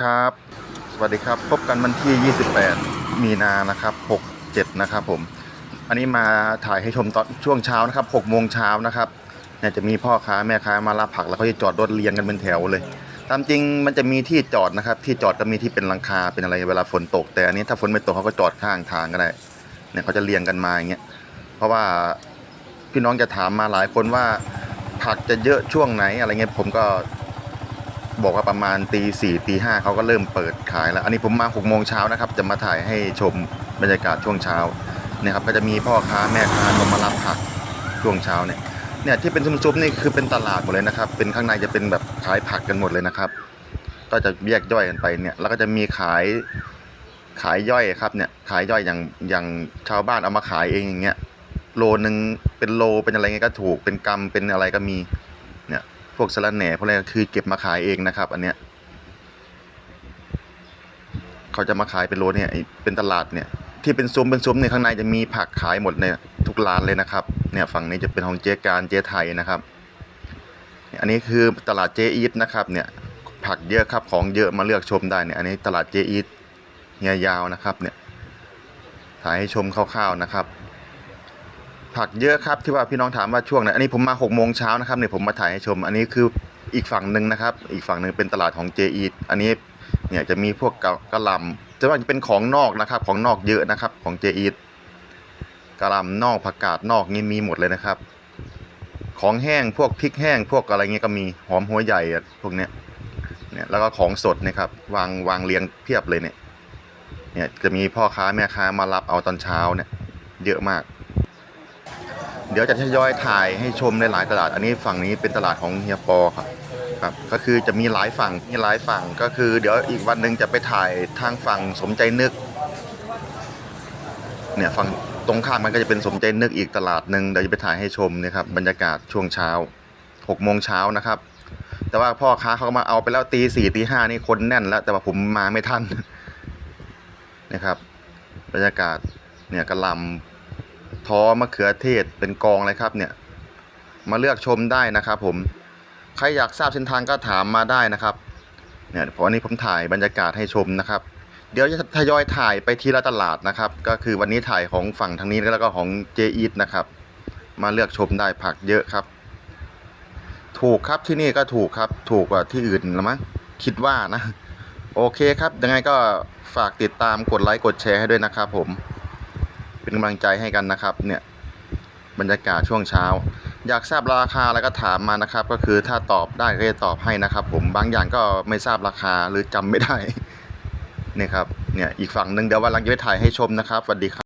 ครับ สวัสดีครับ พบกันวันที่ 28 มีนานะครับ 67 นะครับผม อันนี้มาถ่ายให้ชมตอนช่วงเช้านะครับ6โมงเช้านะครับเนี่ยจะมีพ่อค้าแม่ค้ามารับผักแล้วเขาจะจอดรถเรียงกันเป็นแถวเลย ตามจริงมันจะมีที่จอดนะครับ ที่จอดก็มีที่เป็นหลังคาเป็นอะไรเวลาฝนตก แต่อันนี้ถ้าฝนไม่ตกเขาก็จอดข้างทางก็ได้ เนี่ยเขาจะเรียงกันมาอย่างเงี้ย เพราะว่าพี่น้องจะถามมาหลายคนว่าผักจะเยอะช่วงไหนอะไรเงี้ยผมก็ บอกว่าประมาณตีสี่ตีห้าเขาก็เริ่มเปิดขายแล้ว อันนี้ผมมาหกโมงเช้านะครับ จะมาถ่ายให้ชมบรรยากาศช่วงเช้าเนี่ยครับก็จะมีพ่อค้าแม่ค้ามารับผักช่วงเช้าเนี่ยเนี่ยที่เป็นซุ้มๆนี่คือเป็นตลาดหมดเลยนะครับ เป็นข้างในจะเป็นแบบขายผักกันหมดเลยนะครับ ก็จะแยกย่อยกันไปเนี่ยแล้วก็จะมีขายขายย่อยครับเนี่ยขายย่อยอย่างอย่างชาวบ้านเอามาขายเองอย่างเงี้ยโลนึงเป็นโลเป็นอะไรเงี้ยก็ถูกเป็นกำเป็นอะไรก็มี พวกสลัดแหน่พวกอะไรคือเก็บมาขายเองนะครับ อันเนี้ยเขาจะมาขายเป็นโลเนี่ยเป็นตลาดเนี่ย ที่เป็นซุ้มเป็นซุ้มเนี่ยข้างในจะมีผักขายหมดเนี่ยทุกร้านเลยนะครับ เนี่ยฝั่งนี้จะเป็นของเจ๊การเจ๊ไทยนะครับ อันนี้คือตลาดเจอีทนะครับ เนี่ยผักเยอะครับของเยอะมาเลือกชมได้เนี่ยอันนี้ตลาดเจอีทเฮียยาวนะครับ เนี่ยถ่ายให้ชมคร่าวๆนะครับ ผักเยอะครับที่ว่าพี่น้องถามว่าช่วงไหนอันนี้ผมมาหกโมงเช้านะครับเนี่ยผมมาถ่ายให้ชม อันนี้คืออีกฝั่งหนึ่งนะครับ อีกฝั่งหนึ่งเป็นตลาดของเจอีอันนี้เนี่ยจะมีพวกกะกะหล่ำจะว่าจะเป็นของนอกนะครับ ของนอกเยอะนะครับของเจอีกะหล่ำนอกผักกาดนอกนี่มีหมดเลยนะครับ ของแห้งพวกพริกแห้ง พวกอะไรเงี้ยก็มีหอมหัวใหญ่พวกเนี้ยเนี่ยแล้วก็ของสดนะครับวางวางเรียงเพียบเลยเนี่ยเนี่ยจะมีพ่อค้าแม่ค้ามารับเอาตอนเช้าเนี่ยเยอะมาก ดี๋ยวจะทยอยถ่ายให้ชมในหลายตลาด อันนี้ฝั่งนี้เป็นตลาดของเฮียปอครับครับ ก็คือจะมีหลายฝั่งมีหลายฝั่งก็คือ เดี๋ยวอีกวันหนึ่งจะไปถ่ายทางฝั่งสมใจนึก เนี่ยฝั่งตรงข้ามมันก็จะเป็นสมใจนึกอีกตลาดหนึ่งเดี๋ยวจะไปถ่ายให้ชมนะครับบรรยากาศช่วงเช้าหกโมงเช้านะครับ แต่ว่าพ่อค้าเขาก็มาเอาไปแล้วตีสี่ตีห้านี่คนแน่นแล้ว แต่ว่าผมมาไม่ทันนะครับ บรรยากาศเนี่ยกระลำ ท้อมะเขือเทศเป็นกองเลยครับเนี่ยมาเลือกชมได้นะครับผมใครอยากทราบเส้นทางก็ถามมาได้นะครับเนี่ยเพราะวันนี้ผมถ่ายบรรยากาศให้ชมนะครับ เดี๋ยวจะทยอยถ่ายไปทีละตลาดนะครับ ก็คือวันนี้ถ่ายของฝั่งทางนี้แล้วก็ของเจอีทนะครับ มาเลือกชมได้ผักเยอะครับ ถูกครับที่นี่ก็ถูกครับ ถูกกว่าที่อื่นละมั้งคิดว่านะ โอเคครับยังไงก็ฝากติดตามกดไลค์กดแชร์ให้ด้วยนะครับผม เป็นกำลังใจให้กันนะครับ เนี่ยบรรยากาศช่วงเช้า อยากทราบราคาแล้วก็ถามมานะครับ ก็คือถ้าตอบได้ก็จะตอบให้นะครับ ผมบางอย่างก็ไม่ทราบราคาหรือจำไม่ได้เนี่ยครับเนี่ยอีกฝั่งหนึ่งเดี๋ยววันหลังจะไปถ่ายให้ชมนะครับสวัสดีครับ